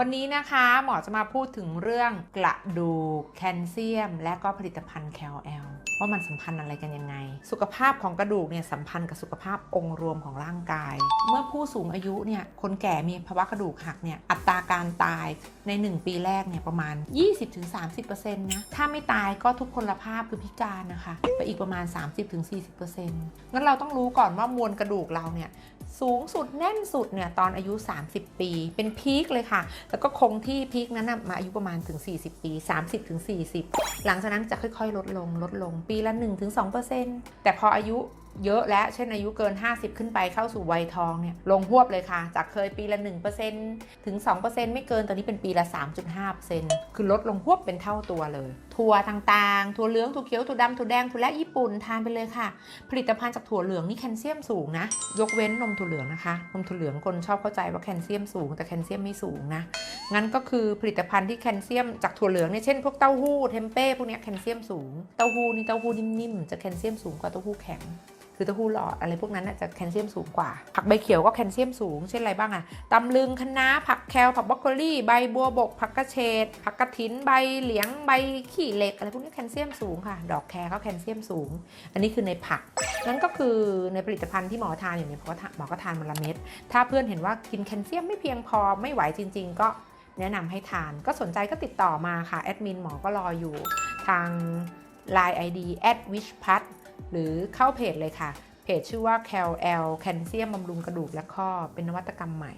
วันนี้นะคะหมอจะมาพูดถึงเรื่องกระดูกแคลเซียม และก็ผลิตภัณฑ์แคลอลว่ามันสัมพันธ์อะไรกันยังไง สุขภาพของกระดูกเนี่ยสัมพันธ์กับสุขภาพองค์รวมของร่างกาย เมื่อผู้สูงอายุเนี่ยคนแก่มีภาวะกระดูกหักเนี่ยอัตราการตายใน 1 ปีแรกเนี่ยประมาณ 20-30%นะถ้าไม่ตายก็ทุกพลภาพคือพิการนะคะ ไปอีกประมาณ 30-40%งั้นเราต้องรู้ก่อนว่ามวลกระดูกเราเนี่ยสูงสุดแน่นสุดเนี่ยตอนอายุ 30 ปี เป็นพีคเลยค่ะ แล้วก็คงที่พีคนั้นมาอายุประมาณถึง 40 ปี 30ถึง40 หลังจากนั้นจะค่อยๆ ลดลงลดลงปีละ 1-2%แต่พออายุ เยอะแล้วเช่นอายุเกิน 50 ขึ้นไปเข้าสู่วัยทองเนี่ยลงหวบเลยค่ะ จากเคยปีละ 1%ถึง 2%ไม่เกินตอนนี้เป็นปีละ 3.5%คือลดลงหวบเป็นเท่าตัวเลย ถั่วต่างๆ ถั่วเหลือง ถั่วเขียว ถั่วดำถั่วแดง ถั่วและญี่ปุ่นทานไปเลยค่ะ ผลิตภัณฑ์จากถั่วเหลืองนี่แคลเซียมสูงนะ ยกเว้นนมถั่วเหลืองนะคะ นมถั่วเหลืองคนชอบเข้าใจว่าแคลเซียมสูง แต่แคลเซียมไม่สูงนะ งั้นก็คือผลิตภัณฑ์ที่แคลเซียมจากถั่วเหลืองเนี่ยเช่นพวกเต้าหู้ เทมเป้พวกนี้แคลเซียมสูง เต้าหู้นี่เต้าหู้นิ่มๆ จะแคลเซียมสูงกว่าเต้าหู้แข็ง คือเต้าหู้หลอดอะไรพวกนั้นน่ะจะแคลเซียมสูงกว่า ผักใบเขียวก็แคลเซียมสูง เช่นอะไรบ้างอะตำลึงคะน้าผักแคลผักบรอกโคลีใบบัวบก ผักกระเฉดผักกระถินใบเหลียงใบขี้เหล็ก อะไรพวกนี้แคลเซียมสูงค่ะ ดอกแครก็แคลเซียมสูง อันนี้คือในผักนั่นก็คือในผลิตภัณฑ์ที่หมอทานอยู่เนี่ยหมอก็ทานหมอก็ทานวันละเม็ดถ้าเพื่อนเห็นว่ากินแคลเซียมไม่เพียงพอไม่ไหวจริง ๆ ก็แนะนำให้ทานก็สนใจก็ติดต่อมาค่ะแอดมินหมอก็รออยู่ ทาง Line ID at w i s h p a t หรือเข้าเพจเลยค่ะ เพจชื่อว่า Cal L แคลเซียมบำรุงกระดูกและข้อ เป็นนวัตกรรมใหม่